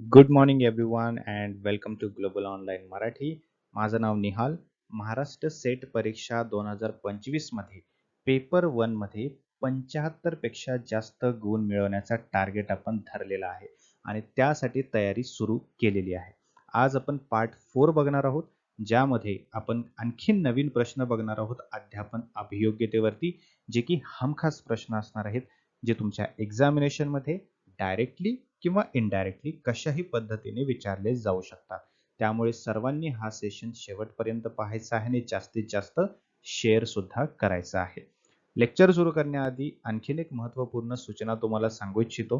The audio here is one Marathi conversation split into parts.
Good morning everyone and welcome to Global Online Marathi माझं नाव निहाल. महाराष्ट्र सेट परीक्षा दोन हजार पंचवीसमध्ये पेपर वनमध्ये पंच्याहत्तरपेक्षा जास्त गुण मिळवण्याचा टार्गेट आपण धरलेला आहे आणि त्यासाठी तयारी सुरू केलेली आहे. आज आपण पार्ट फोर बघणार आहोत ज्यामध्ये आपण आणखी नवीन प्रश्न बघणार आहोत अध्यापन अभियोग्यतेवरती जे की हमखास प्रश्न असणार आहेत जे तुमच्या एक्झामिनेशनमध्ये डायरेक्टली किंवा इनडायरेक्टली कशाही पद्धतीने विचारले जाऊ शकतात. त्यामुळे सर्वांनी हा सेशन शेवटपर्यंत पाहायचा आहे आणि जास्तीत जास्त शेअर सुद्धा करायचा आहे. लेक्चर सुरू करण्याआधी आणखीन एक महत्त्वपूर्ण सूचना तुम्हाला सांगू इच्छितो.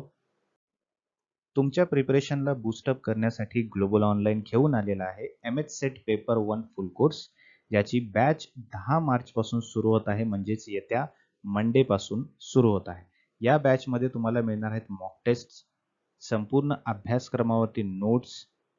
तुमच्या प्रिपरेशनला बूस्टअप करण्यासाठी ग्लोबल ऑनलाईन घेऊन आलेला आहे M H SET paper one full course याची बॅच दहा मार्च पासून सुरू होत आहे म्हणजेच येत्या मंडे पासून सुरू होत आहे. या बॅचमध्ये तुम्हाला मिळणार आहेत मॉक टेस्ट संपूर्ण अभ्यासक्रमावरती नोट्स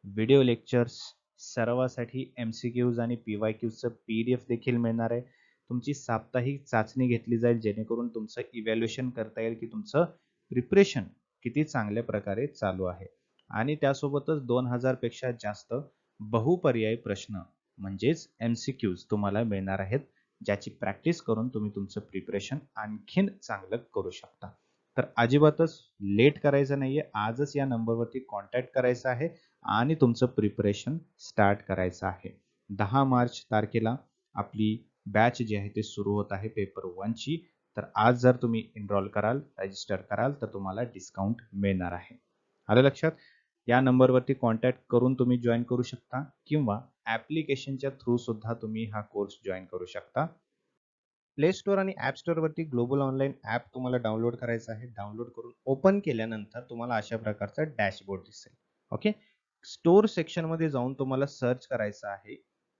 व्हिडिओ लेक्चर्स सर्वासाठी एम सी क्यूज आणि पी वाय क्यूजचं पी डी एफ देखील मिळणार आहे. तुमची साप्ताहिक चाचणी घेतली जाईल जेणेकरून तुमचं इव्हॅल्युएशन करता येईल की तुमचं प्रिपरेशन किती चांगल्या प्रकारे चालू आहे. आणि त्यासोबतच दोन हजारपेक्षा जास्त बहुपर्यायी प्रश्न म्हणजेच एम सी क्यूज तुम्हाला मिळणार आहेत ज्याची प्रॅक्टिस करून तुम्ही तुमचं प्रिपरेशन आणखीन चांगलं करू शकता. तर अजिबातच लेट करायचं नाहीये. आजच या नंबरवरती कॉन्टॅक्ट करायचा आहे आणि तुमचं प्रिपरेशन स्टार्ट करायचं आहे. दहा मार्च तारखेला आपली बॅच जी आहे ते सुरू होत आहे पेपर वनची तर आज जर तुम्ही एनरोल कराल रजिस्टर कराल तर तुम्हाला डिस्काउंट मिळणार आहे. आलं लक्षात? या नंबरवरती कॉन्टॅक्ट करून तुम्ही जॉईन करू शकता किंवा ॲप्लिकेशनच्या थ्रू सुद्धा तुम्ही हा कोर्स जॉईन करू शकता. प्ले स्टोअर आणि ॲप स्टोअरवरती ग्लोबल ऑनलाईन ॲप तुम्हाला डाउनलोड करायचं आहे. डाउनलोड करून ओपन केल्यानंतर तुम्हाला अशा प्रकारचा डॅशबोर्ड दिसेल. ओके स्टोअर सेक्शनमध्ये जाऊन तुम्हाला सर्च करायचं आहे.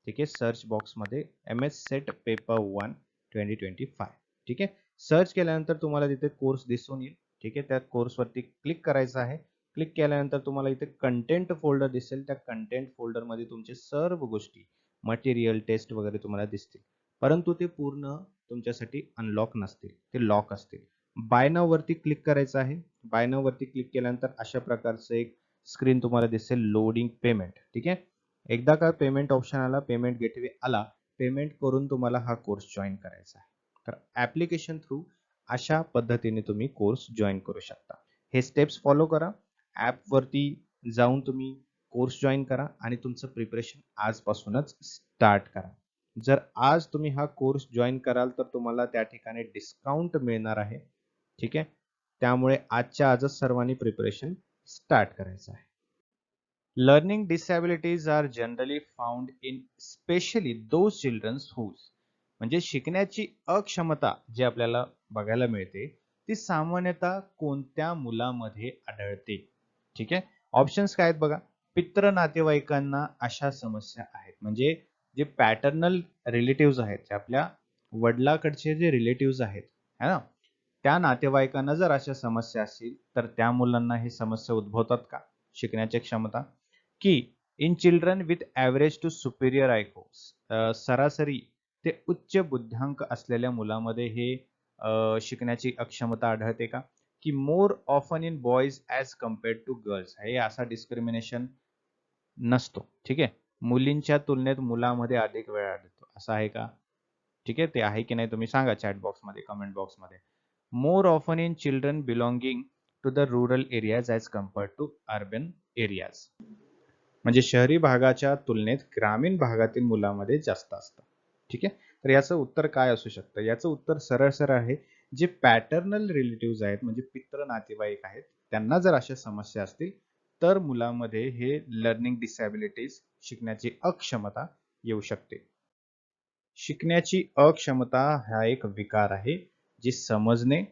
ठीक आहे? सर्च बॉक्समध्ये M S SET paper one twenty twenty five ठीक आहे? सर्च केल्यानंतर तुम्हाला तिथे कोर्स दिसून येईल. ठीक आहे? त्या कोर्सवरती क्लिक करायचं आहे. क्लिक केल्यानंतर तुम्हाला इथे कंटेंट फोल्डर दिसेल. त्या कंटेंट फोल्डरमध्ये तुमचे सर्व गोष्टी मटेरियल टेस्ट वगैरे तुम्हाला दिसतील. परंतु ते पूर्ण तुमच्यासाठी अनलॉक नसतील ते लॉक असतील. बायनावरती क्लिक करायचं आहे. बायनावरती क्लिक केल्यानंतर अशा प्रकारचं एक स्क्रीन तुम्हाला दिसेल लोडिंग पेमेंट ठीक आहे? एकदा का पेमेंट ऑप्शन आला पेमेंट गेटवे आला पेमेंट करून तुम्हाला हा कोर्स जॉईन करायचा आहे. तर ॲप्लिकेशन थ्रू अशा पद्धतीने तुम्ही कोर्स जॉईन करू शकता. हे स्टेप्स फॉलो करा. ॲपवरती जाऊन तुम्ही कोर्स जॉईन करा आणि तुमचं प्रिपरेशन आजपासूनच स्टार्ट करा. जर आज तुम्ही हा कोर्स जॉईन कराल तर तुम्हाला त्या ठिकाणी डिस्काउंट मिळणार आहे. ठीक आहे? त्यामुळे आजच्या आजच सर्वांनी प्रिपरेशन स्टार्ट करायचं आहे. Learning disabilities are generally found in specially those childrens whose म्हणजे शिकण्याची अक्षमता जी आपल्याला बघायला मिळते ती सामान्यतः कोणत्या मुलामध्ये आढळते. ठीक आहे? ऑप्शन्स काय आहेत बघा? पित्र नातेवाईकांना अशा समस्या आहेत. म्हणजे जे पॅटर्नल रिलेटिव्ह आहेत जे आपल्या वडिलाकडचे जे रिलेटिव्ह आहेत है ना? त्या नातेवाईकांना जर अशा समस्या असतील तर त्या मुलांना हे समस्या उद्भवतात का? शिकण्याची क्षमता? की in children with average to superior IQ सरासरी ते उच्च बुद्ध्यांक असलेल्या मुलामध्ये हे शिकण्याची अक्षमता आढळते का? की more often in boys as compared to girls हे असा डिस्क्रिमिनेशन नसतो ठीक आहे? मुलींच्या तुलनेत मुलामध्ये अधिक वेळ आढळतो. असं आहे का? ठीक आहे? ते आहे की नाही तुम्ही सांगा चॅट बॉक्समध्ये कमेंट बॉक्समध्ये more often in children belonging to the rural areas as compared to urban areas म्हणजे शहरी भागाच्या तुलनेत ग्रामीण भागातील मुलामध्ये जास्त असतं. ठीक आहे? तर याचं उत्तर काय असू शकतं? याचं उत्तर सरळ सरळ आहे. जे पॅटर्नल रिलेटिव्ह आहेत म्हणजे पित्र नातेवाईक आहेत त्यांना जर अशा समस्या असतील तर मुलामध्ये हे लर्निंग डिसॅबिलिटीज शिकण्याची अक्षमता येऊ शकते. शिकण्याची अक्षमता हा एक विकार आहे जी समजणे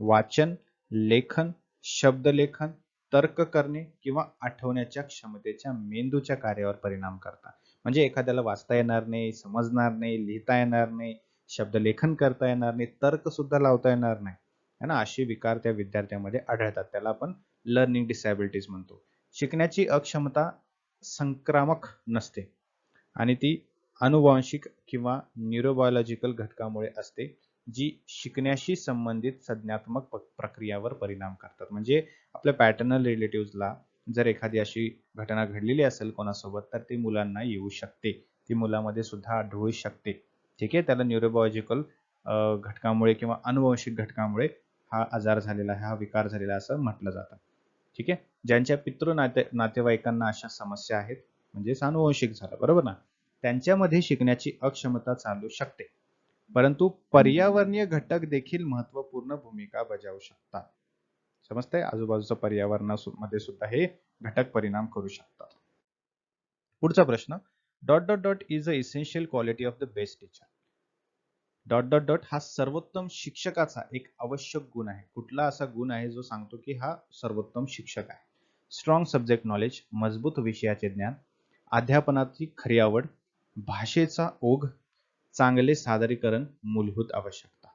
वाचन लेखन शब्दलेखन तर्क करणे किंवा आठवण्याच्या क्षमतेच्या मेंदूच्या कार्यावर परिणाम करतात. म्हणजे एखाद्याला वाचता येणार नाही समजणार नाही लिहिता येणार नाही शब्दलेखन करता येणार नाही तर्क सुद्धा लावता येणार नाही. है ना? असे विकार त्या विद्यार्थ्यामध्ये आढळतात. त्याला आपण लर्निंग डिसॅबिलिटीज म्हणतो. शिकण्याची अक्षमता संक्रामक नसते. आणि ती अनुवांशिक किंवा न्यूरोबायोलॉजिकल घटकामुळे असते जी शिकण्याशी संबंधित संज्ञात्मक प्रक्रियावर परिणाम करतात. म्हणजे आपल्या पॅटर्नल रिलेटिव्हला जर एखादी अशी घटना घडलेली असेल कोणासोबत तर ती मुलांना येऊ शकते. ती मुलामध्ये सुद्धा आढळू शकते. ठीक आहे? त्याला न्यूरोबॉलॉजिकल घटकामुळे किंवा अनुवंशिक घटकामुळे हा आजार झालेला आहे हा विकार झालेला असं म्हटलं जातं. ठीक आहे? ज्यांच्या पितृ नाते नातेवाईकांना अशा समस्या आहेत म्हणजेच अनुवंशिक झालं बरोबर ना? त्यांच्यामध्ये शिकण्याची अक्षमता चालू शकते. परंतु पर्यावरणीय घटक देखील महत्त्वपूर्ण भूमिका बजावू शकतात. समजतंय? आजूबाजूच्या पर्यावरणामध्ये सुद्धा हे घटक परिणाम करू शकतात. पुढचा प्रश्न. Dot dot dot is a essential quality of the best teacher. Dot dot dot हा सर्वोत्तम शिक्षकाचा एक आवश्यक गुण आहे. कुठला असा गुण आहे जो सांगतो की हा सर्वोत्तम शिक्षक आहे? स्ट्रॉंग सब्जेक्ट नॉलेज मजबूत विषयाचे ज्ञान अध्यापनाची खरी आवड भाषेचा ओघ चांगले सादरीकरण मूलभूत आवश्यकता.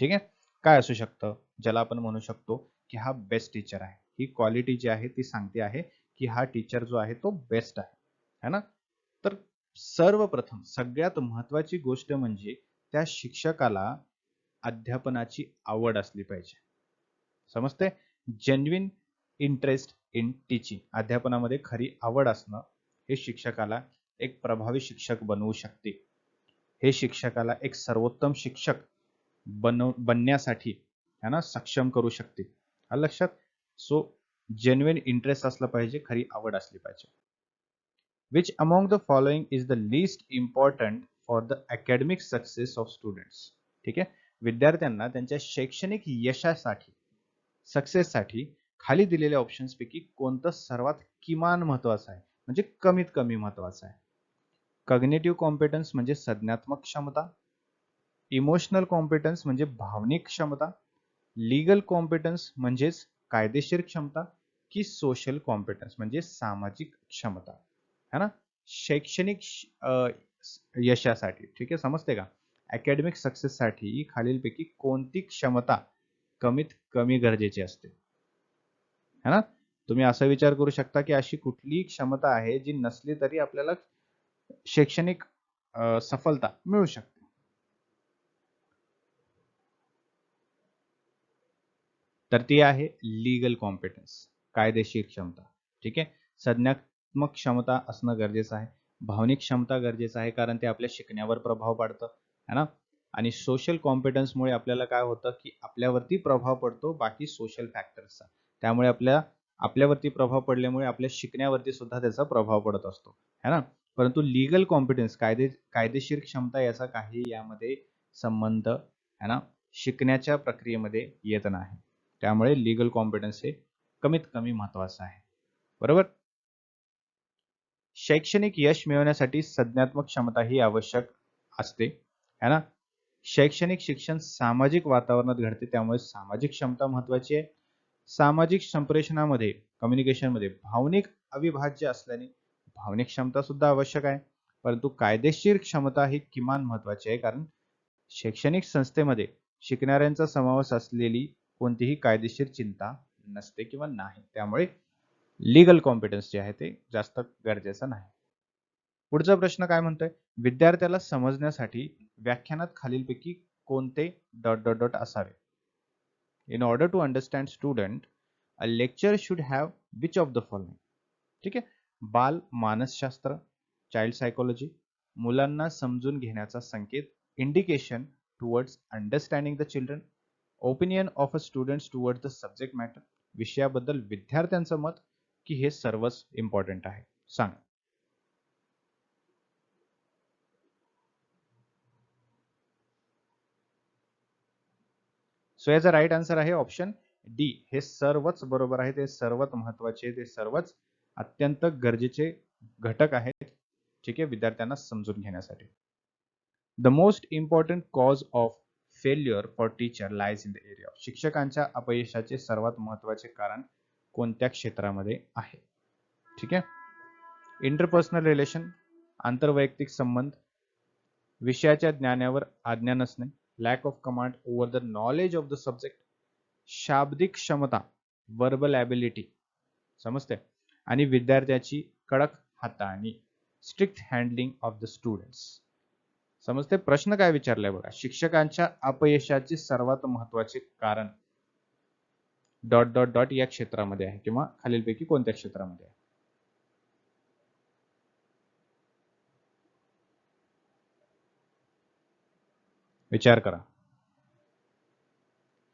ठीक आहे? काय असू शकतं? ज्याला आपण म्हणू शकतो की हा बेस्ट टीचर आहे. ही क्वालिटी जी आहे ती सांगते आहे की हा टीचर जो आहे तो बेस्ट आहे. है ना? तर सर्वप्रथम सगळ्यात महत्वाची गोष्ट म्हणजे त्या शिक्षकाला अध्यापनाची आवड असली पाहिजे. समजते जेन्युन इंटरेस्ट इन टीचिंग अध्यापनामध्ये खरी आवड असणं हे शिक्षकाला एक प्रभावी शिक्षक बनवू शकते. हे शिक्षकाला एक सर्वोत्तम शिक्षक बनव बनण्यासाठी है सक्षम करू शकते. लक्षात सो जेन्युन इंटरेस्ट असला पाहिजे खरी आवड असली पाहिजे. Which among the following is the least important for the academic success of students ठीक आहे? विद्यार्थ्यांना त्यांच्या शैक्षणिक यशासाठी सक्सेससाठी खाली दिलेल्या ऑप्शन्सपैकी कोणतं सर्वात किमान महत्वाचं आहे? म्हणजे कमीत कमी महत्वाचं आहे. कग्नेटिव्ह कॉम्पिटन्स म्हणजे संज्ञात्मक क्षमता. इमोशनल कॉम्पिटन्स म्हणजे भावनिक क्षमता. लीगल कॉम्पिटन्स म्हणजेच कायदेशीर क्षमता की सोशल कॉम्पिटन्स म्हणजे सामाजिक क्षमता. है ना? शैक्षणिक यशासाठी. ठीक आहे? समजते का? अकॅडमिक सक्सेससाठी खालीलपैकी कोणती क्षमता कमीत कमी गरजेची असते? है ना? तुम्ही असा विचार करू शकता की अशी कुठली क्षमता आहे जी नसली तरी आपल्याला शैक्षणिक सफलता मिळू शकते. तर ती आहे लीगल कॉम्पिटन्स कायदेशीर क्षमता. ठीक आहे? संज्ञात्मक क्षमता असणं गरजेचं आहे. भावनिक क्षमता गरजेचं आहे कारण ते आपल्या शिकण्यावर प्रभाव पाडतं है ना? आणि सोशल कॉम्पिटन्समुळे आपल्याला काय होतं की आपल्यावरती प्रभाव पडतो बाकी सोशल फॅक्टर्सचा त्यामुळे आपल्या आपल्यावरती प्रभाव पडल्यामुळे आपल्या शिकण्यावरती सुद्धा त्याचा प्रभाव पडत असतो. है ना? परंतु लीगल कॉम्पिटन्स कायदे कायदेशीर क्षमता याचा काही यामध्ये संबंध है ना? शिकण्याच्या प्रक्रियेमध्ये येत नाही. त्यामुळे लीगल कॉम्पिटन्स हे कमीत कमी महत्वाचं आहे. बरोबर? शैक्षणिक यश मिळवण्यासाठी संज्ञात्मक क्षमता ही आवश्यक असते. है ना? शैक्षणिक शिक्षण सामाजिक वातावरणात घडते त्यामुळे सामाजिक क्षमता महत्वाची आहे. सामाजिक संप्रेषणामध्ये कम्युनिकेशनमध्ये भावनिक अविभाज्य असल्याने भावनिक क्षमता सुद्धा आवश्यक आहे. परंतु कायदेशीर क्षमता ही किमान महत्वाची आहे कारण शैक्षणिक संस्थेमध्ये शिकणाऱ्यांचा समावेश असलेली कोणतीही कायदेशीर चिंता नसते किंवा नाही. त्यामुळे लीगल कॉम्पिटन्स जे आहे ते जास्त गरजेचं नाही. पुढचा प्रश्न काय म्हणतोय? विद्यार्थ्याला समजण्यासाठी व्याख्यानात खालीलपैकी कोणते डॉट डॉट डॉट असावे? In order to understand student a lecture should have which of the following? ठीक आहे? बाल मानसशास्त्र चाइल्ड सायकोलॉजी मुलांना समजून घेण्याचा संकेत indication towards understanding the children opinion of a students towards the subject matter विषयाबद्दल विद्यार्थ्यांचं मत की हे सर्वच इम्पॉर्टंट आहे. सांग. सो याचा राईट आन्सर आहे ऑप्शन डी हे सर्वच बरोबर आहे ते सर्वात महत्त्वाचे ते सर्वच अत्यंत गरजेचे घटक आहेत ठीक आहे विद्यार्थ्यांना समजून घेण्यासाठी. The most important cause of failure for teacher lies in the area शिक्षकांच्या अपयशाचे सर्वात महत्त्वाचे कारण कोणत्या क्षेत्रामध्ये आहे? ठीक आहे? इंटरपर्सनल रिलेशन आंतरवैयक्तिक संबंध विषयाच्या ज्ञानावर आज्ञा नसणे lack of command over the knowledge of the subject शाब्दिक क्षमता वर्बल ॲबिलिटी समजते आणि विद्यार्थ्याची कडक हाताळणी strict handling of the students समजते प्रश्न काय विचारलाय बघा? शिक्षकांच्या अपयशाचे सर्वात महत्त्वाचे कारण. डॉट डॉट डॉट या क्षेत्रामध्ये आहे किंवा खालीलपैकी कोणत्या क्षेत्रामध्ये आहे? विचार करा.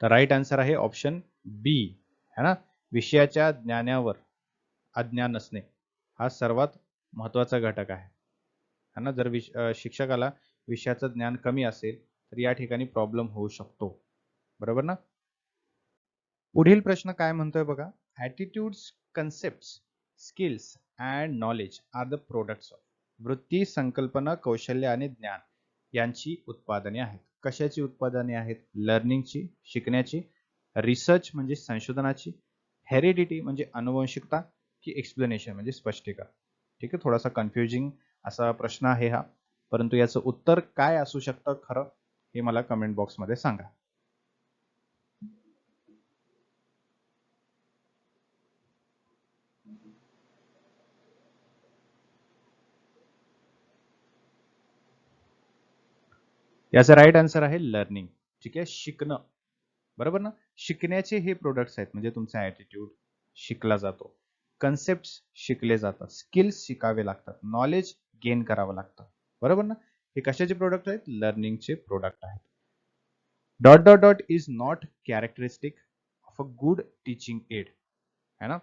तर राईट आन्सर आहे ऑप्शन बी है ना? विषयाच्या ज्ञानावर अज्ञान असणे हा सर्वात महत्त्वाचा घटक आहे. है ना? जर विश शिक्षकाला विषयाचं ज्ञान कमी असेल तर या ठिकाणी प्रॉब्लेम होऊ शकतो. बरोबर ना? पुढील प्रश्न काय म्हणतोय बघा? Attitudes concept skills and knowledge are the products of वृत्ती संकल्पना कौशल्य आणि ज्ञान. यांची उत्पादने आहेत. कशाची उत्पादने आहेत? लर्निंगची शिकण्याची रिसर्च म्हणजे संशोधनाची हेरिडिटी म्हणजे अनुवंशिकता की एक्सप्लेनेशन म्हणजे स्पष्टीकरण. ठीक आहे थोडासा कन्फ्युजिंग असा प्रश्न आहे हा. परंतु याचं उत्तर काय असू शकतं खरं हे मला कमेंट बॉक्समध्ये सांगा. याचा राईट आन्सर आहे लर्निंग ठीक आहे? शिकणं. बरोबर ना? शिकण्याचे हे प्रोडक्ट्स आहेत म्हणजे तुमचा ॲटिट्यूड शिकला जातो. कन्सेप्ट शिकले जातात. स्किल्स शिकावे लागतात. नॉलेज गेन करावं लागतं. बरोबर ना? हे कशाचे प्रोडक्ट आहेत? लर्निंगचे प्रोडक्ट आहेत. Dot dot dot is not characteristic of a good teaching aid है ना?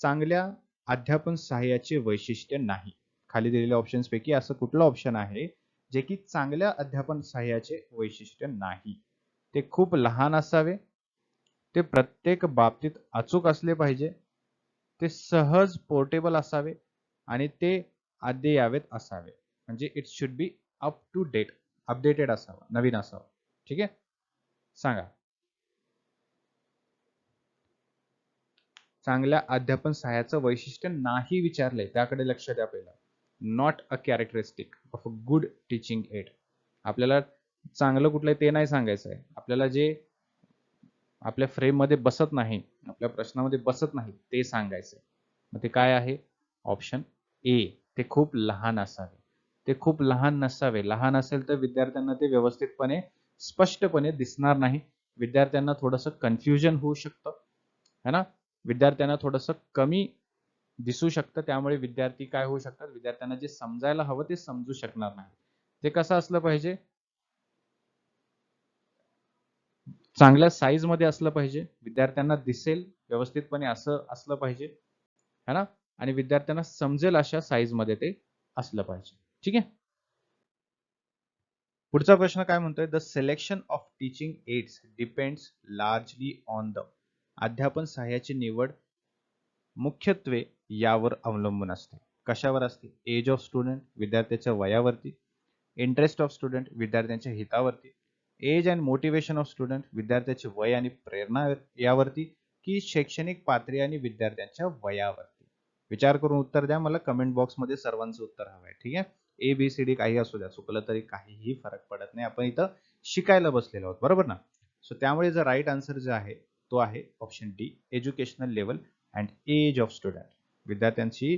चांगल्या अध्यापन सहाय्याचे वैशिष्ट्य नाही. खाली दिलेल्या ऑप्शन्स पैकी असं कुठलं ऑप्शन आहे? जे की चांगल्या अध्यापन सहाय्याचे वैशिष्ट्य नाही. ते खूप लहान असावे. ते प्रत्येक बाबतीत अचूक असले पाहिजे. ते सहज पोर्टेबल असावे आणि ते अद्ययावेत असावे. म्हणजे it should be up to date updated असावं नवीन असावं. ठीक आहे? सांगा. चांगल्या अध्यापन सहाय्याचं वैशिष्ट्य नाही विचारलंय. त्याकडे लक्ष द्या पहिलं. Not a characteristic of a good teaching aid आपल्याला चांगलं कुठलं ते नाही सांगायचं आहे. आपल्याला जे आपल्या फ्रेममध्ये बसत नाही आपल्या प्रश्नामध्ये बसत नाही ते सांगायचं मग ते काय आहे? ऑप्शन ए ते खूप लहान असावे. ते खूप लहान नसावे. लहान असेल तर विद्यार्थ्यांना ते व्यवस्थितपणे स्पष्टपणे दिसणार नाही. विद्यार्थ्यांना थोडंसं कन्फ्युजन होऊ शकतं. है ना? विद्यार्थ्यांना थोडंसं कमी दिसू शकतं त्यामुळे विद्यार्थी काय होऊ शकतात? विद्यार्थ्यांना जे समजायला हवं ते समजू शकणार नाही. ते कसं असलं पाहिजे? चांगल्या साईजमध्ये असलं पाहिजे. विद्यार्थ्यांना दिसेल व्यवस्थितपणे असं असलं पाहिजे. है ना? आणि विद्यार्थ्यांना समजेल अशा साईजमध्ये ते असलं पाहिजे. ठीक आहे? पुढचा प्रश्न काय म्हणतोय? The selection of teaching aids depends largely on the अध्यापन सहाय्याची निवड मुख्यत्वे यावर अवलंबून असते. कशावर असते? एज ऑफ स्टुडंट विद्यार्थ्याच्या वयावरती. इंटरेस्ट ऑफ स्टुडंट विद्यार्थ्यांच्या हितावरती. Age and motivation of student विद्यार्थ्याचे वय आणि प्रेरणा यावरती की शैक्षणिक पातळी आणि विद्यार्थ्यांच्या वयावरती. विचार करून उत्तर द्या. मला कमेंट बॉक्समध्ये सर्वांचं उत्तर हवं आहे ठीक आहे? ए बी सी डी काही असू द्या. चुकलं तरी काहीही फरक पडत नाही. आपण इथं शिकायला बसलेलो आहोत. बरोबर ना? सो त्यामुळे जर राईट आन्सर जे आहे तो आहे option D educational level and age of student विद्यार्थ्यांची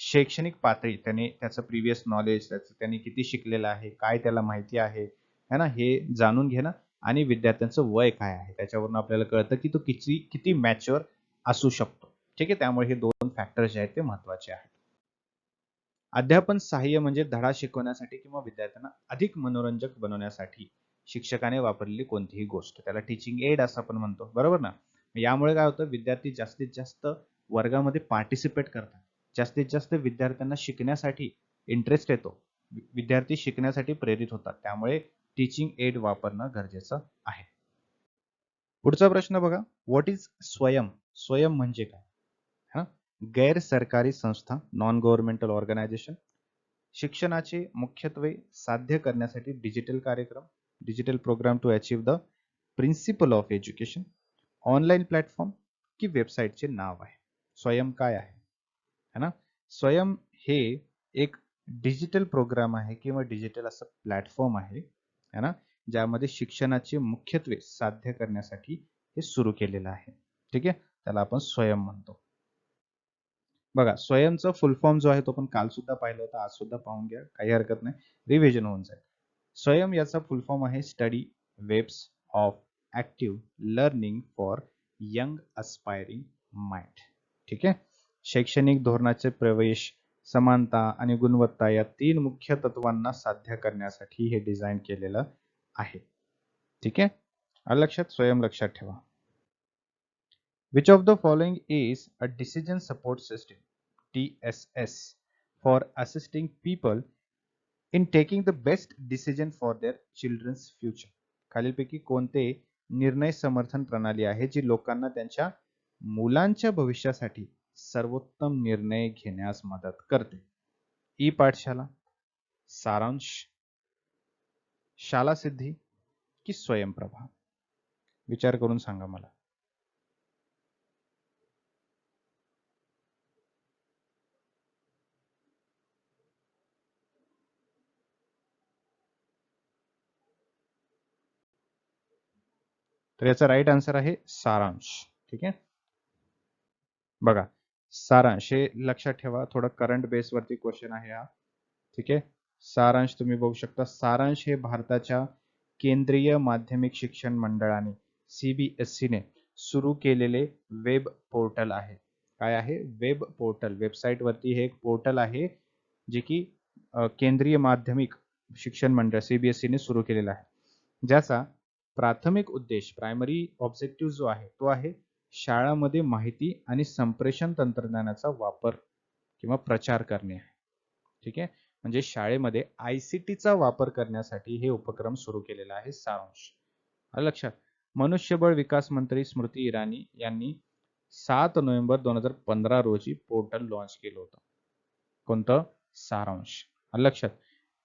शैक्षणिक पातळी त्याने त्याचं प्रिव्हियस नॉलेज त्याचं त्याने किती शिकलेलं आहे काय त्याला माहिती आहे है ना? हे जाणून घेणं आणि विद्यार्थ्यांचं वय काय आहे? त्याच्यावरून आपल्याला कळतं की तो किती किती मॅच्युअर असू शकतो. ठीक आहे? त्यामुळे हे दोन फॅक्टर जे आहेत ते महत्त्वाचे आहेत. अध्यापन सहाय्य म्हणजे धडा शिकवण्यासाठी किंवा विद्यार्थ्यांना अधिक मनोरंजक बनवण्यासाठी शिक्षकाने वापरलेली कोणतीही गोष्ट. त्याला टीचिंग एड असं आपण म्हणतो. बरोबर ना? यामुळे काय होतं? विद्यार्थी जास्तीत जास्त वर्गामध्ये पार्टिसिपेट करतात. जास्तीत जास्त विद्यार्थ्यांना शिकण्यासाठी इंटरेस्ट येतो. विद्यार्थी शिकण्यासाठी प्रेरित होतात. त्यामुळे टीचिंग एड वापरणं गरजेचं आहे. पुढचा प्रश्न बघा. व्हॉट इज स्वयं? स्वयं म्हणजे काय? हा गैर सरकारी संस्था नॉन गव्हर्नमेंटल ऑर्गनायझेशन शिक्षणाचे मुख्यत्वे साध्य करण्यासाठी डिजिटल कार्यक्रम digital program to achieve the principle of education online platform की वेबसाईटचे नाव आहे. स्वयं काय आहे? है ना? स्वयं हे एक डिजिटल प्रोग्राम आहे किंवा डिजिटल असं प्लॅटफॉर्म आहे है ना? ज्यामध्ये शिक्षणाचे मुख्यत्वे साध्य करण्यासाठी हे सुरू केलेलं आहे. ठीक आहे? त्याला आपण स्वयं म्हणतो. बघा स्वयंचा फुल फॉर्म जो आहे तो पण काल सुद्धा पाहिलं होतं आज सुद्धा पाहून घ्या काही हरकत नाही. रिव्हिजन होऊन जाईल. स्वयं याचा फुल फॉर्म आहे study webs of active learning for young aspiring mind ठीक आहे? शैक्षणिक धोरणाचे प्रवेश समानता आणि गुणवत्ता या तीन मुख्य तत्वांना साध्य करण्यासाठी हे डिझाईन केलेलं आहे. ठीक आहे? लक्षात स्वयं लक्षात ठेवा. Which of the following is a decision support system T S S for assisting people in taking the best decision for their children's future खालीलपैकी कोणते निर्णय समर्थन प्रणाली आहे जी लोकांना त्यांच्या मुलांच्या भविष्यासाठी सर्वोत्तम निर्णय घेण्यास मदत करते. ई पाठशाला सारांश शाला सिद्धी की स्वयंप्रभा? विचार करून सांगा मला. तर याचा राईट आन्सर आहे सारांश. ठीक आहे? बघा सारांश हे लक्षात ठेवा थोडं करंट बेसवरती क्वेश्चन आहे हा. ठीक आहे? सारांश तुम्ही बघू शकता. सारांश हे भारताच्या केंद्रीय माध्यमिक शिक्षण मंडळाने सीबीएसईने सुरू केलेले वेब पोर्टल आहे. काय आहे? वेब पोर्टल वेबसाईटवरती हे एक पोर्टल आहे जे की केंद्रीय माध्यमिक शिक्षण मंडळ सीबीएसईने सुरू केलेला आहे. ज्याचा प्राथमिक उद्देश प्रायमरी ऑब्जेक्टिव्ह जो आहे तो आहे शाळामध्ये माहिती आणि संप्रेषण तंत्रज्ञानाचा वापर किंवा प्रचार करणे. आहे ठीक आहे? म्हणजे शाळेमध्ये आय सी टीचा वापर करण्यासाठी हे उपक्रम सुरू केलेला आहे सारांश. लक्षात? मनुष्यबळ विकास मंत्री स्मृती इराणी यांनी सात नोव्हेंबर दोन हजार पंधरा रोजी पोर्टल लॉन्च केलं होतं. कोणतं? सारांश. लक्षात?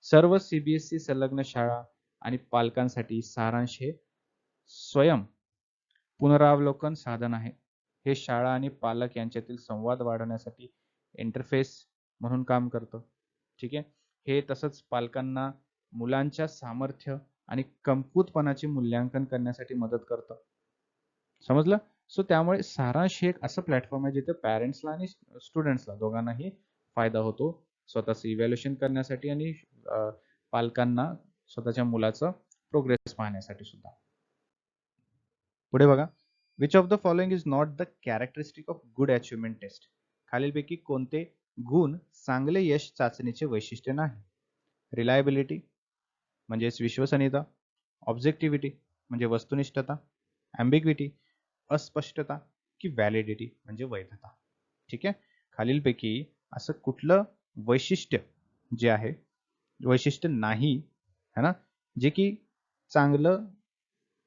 सर्व सीबीएसई संलग्न शाळा आणि पालकांसाठी सारांश हे स्वयं पुनरावलोकन साधन आहे. हे शाळा आणि पालक यांच्यातील संवाद वाढवण्यासाठी इंटरफेस म्हणून काम करतं. ठीक आहे? हे तसंच पालकांना मुलांच्या सामर्थ्य आणि कमकुतपणाचे मूल्यांकन करण्यासाठी मदत करतं. समजलं? सो त्यामुळे सारांश हे एक असं प्लॅटफॉर्म आहे जिथे पॅरेंट्सला आणि स्टुडंट्सला दोघांनाही फायदा होतो. स्वतःचं इव्हॅल्युएशन करण्यासाठी आणि पालकांना स्वतःच्या मुलाचं प्रोग्रेस पाहण्यासाठी सुद्धा. पुढे बघा. Which of the following is not the characteristic of good achievement test खालीलपैकी कोणते गुण चांगले यश चाचणीचे वैशिष्ट्य नाही? रिलायबिलिटी म्हणजेच विश्वसनीयता. ऑब्जेक्टिव्हिटी म्हणजे वस्तुनिष्ठता. अँबिग्विटी अस्पष्टता की व्हॅलिडिटी म्हणजे वैधता. ठीक आहे? खालीलपैकी असं कुठलं वैशिष्ट्य जे आहे वैशिष्ट्य नाही है ना? जे की चांगलं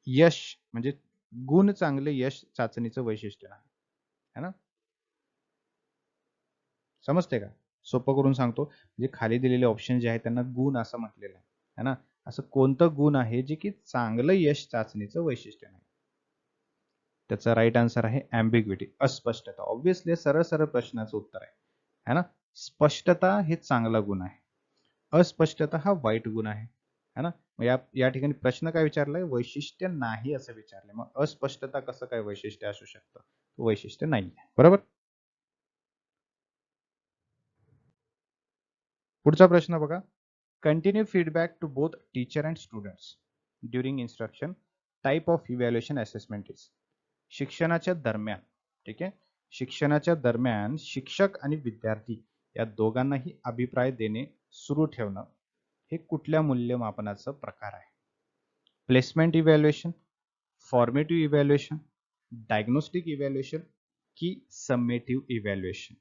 यश म्हणजे गुण चांगले यश चाचणीचं वैशिष्ट्य आहे. है ना? समजते का? सोपं करून सांगतो. म्हणजे खाली दिलेले ऑप्शन जे आहे त्यांना गुण असं म्हटलेलं आहे. है ना? असं कोणतं गुण आहे जे की चांगलं यश चाचणीचं वैशिष्ट्य नाही? त्याचा राईट आन्सर आहे अँबिग्विटी अस्पष्टता. ऑब्विसली सरळ सरळ प्रश्नाचं उत्तर आहे. है ना? स्पष्टता हे चांगला गुण आहे. अस्पष्टता हा वाईट गुण आहे. है ना? या या ठिकाणी प्रश्न काय विचारलाय? वैशिष्ट्य नाही असं विचारलंय. मग अस्पष्टता कसं काय वैशिष्ट्य असू शकतं? वैशिष्ट्य नाही बरोबर? पुढचा प्रश्न बघा. Continue feedback to both teacher and students during instruction type of evaluation assessment is शिक्षणाच्या दरम्यान ठीक आहे? शिक्षणाच्या दरम्यान शिक्षक आणि विद्यार्थी या दोघांनाही अभिप्राय देणे सुरू ठेवणं हे कुठल्या मूल्यमापनाचं प्रकार आहे? Placement evaluation formative evaluation diagnostic evaluation की समेटिव्ह इव्हॅल्युएशन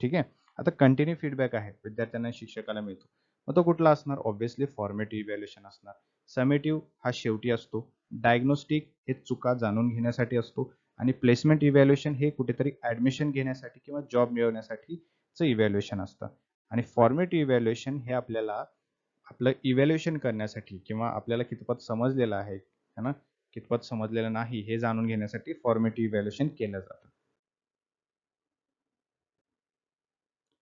ठीक आहे? आता कंटिन्यू फीडबॅक आहे. विद्यार्थ्यांना शिक्षकाला मिळतो. मग तो कुठला असणार? ऑब्व्हियसली फॉर्मेटिव्ह इव्हॅल्युएशन असणार. समेटिव्ह हा शेवटी असतो. डायग्नोस्टिक हे चुका जाणून घेण्यासाठी असतो. आणि प्लेसमेंट इव्हॅल्युएशन हे कुठेतरी ऍडमिशन घेण्यासाठी किंवा जॉब मिळवण्यासाठीचं इव्हॅल्युएशन असतं. आणि फॉर्मेटिव्ह इव्हॅल्युएशन हे आपल्याला आपलं इव्हॅल्युएशन करण्यासाठी किंवा आपल्याला कितपत समजलेलं आहे है ना? कितपत समजलेलं नाही हे जाणून घेण्यासाठी फॉर्मेटिव्ह इव्हॅल्युएशन केलं जातं.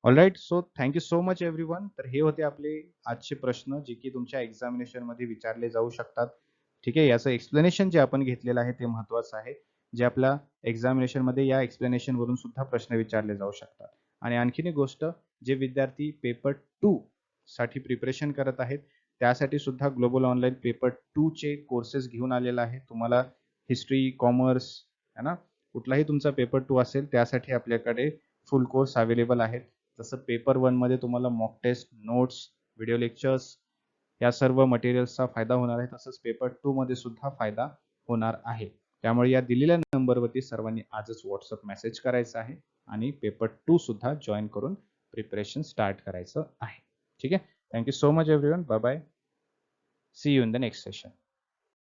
Alright so thank you so much everyone तर हे होते आपले आजचे प्रश्न जे की तुमच्या एक्झामिनेशनमध्ये विचारले जाऊ शकतात. ठीक आहे याचं एक्सप्लेनेशन जे आपण घेतलेलं आहे ते महत्वाचं आहे. जे आपल्या एक्झामिनेशनमध्ये या एक्सप्लेनेशन वरून सुद्धा प्रश्न विचारले जाऊ शकतात. आणि आणखीन एक गोष्ट जे विद्यार्थी पेपर टू साठी प्रिपरेशन करत आहेत. त्यासाठी सुद्धा ग्लोबल ऑनलाईन पेपर टू चे कोर्सेस घेऊन आलेला आहे. तुम्हाला हिस्ट्री कॉमर्स है ना? कुठलाही तुमचा पेपर टू असेल त्यासाठी आपल्याकडे फुल कोर्स अवेलेबल आहेत. जसं पेपर वनमध्ये तुम्हाला mock test notes video lectures या सर्व मटेरियल्सचा फायदा होणार आहे. तसंच पेपर टू मध्ये सुद्धा फायदा होणार आहे. त्यामुळे या दिलेल्या नंबरवरती सर्वांनी आजच व्हॉट्सअप मेसेज करायचा आहे आणि पेपर टू सुद्धा जॉईन करून प्रिपरेशन स्टार्ट करायचं आहे. ठीक आहे thank you so much everyone bye bye see you in the next session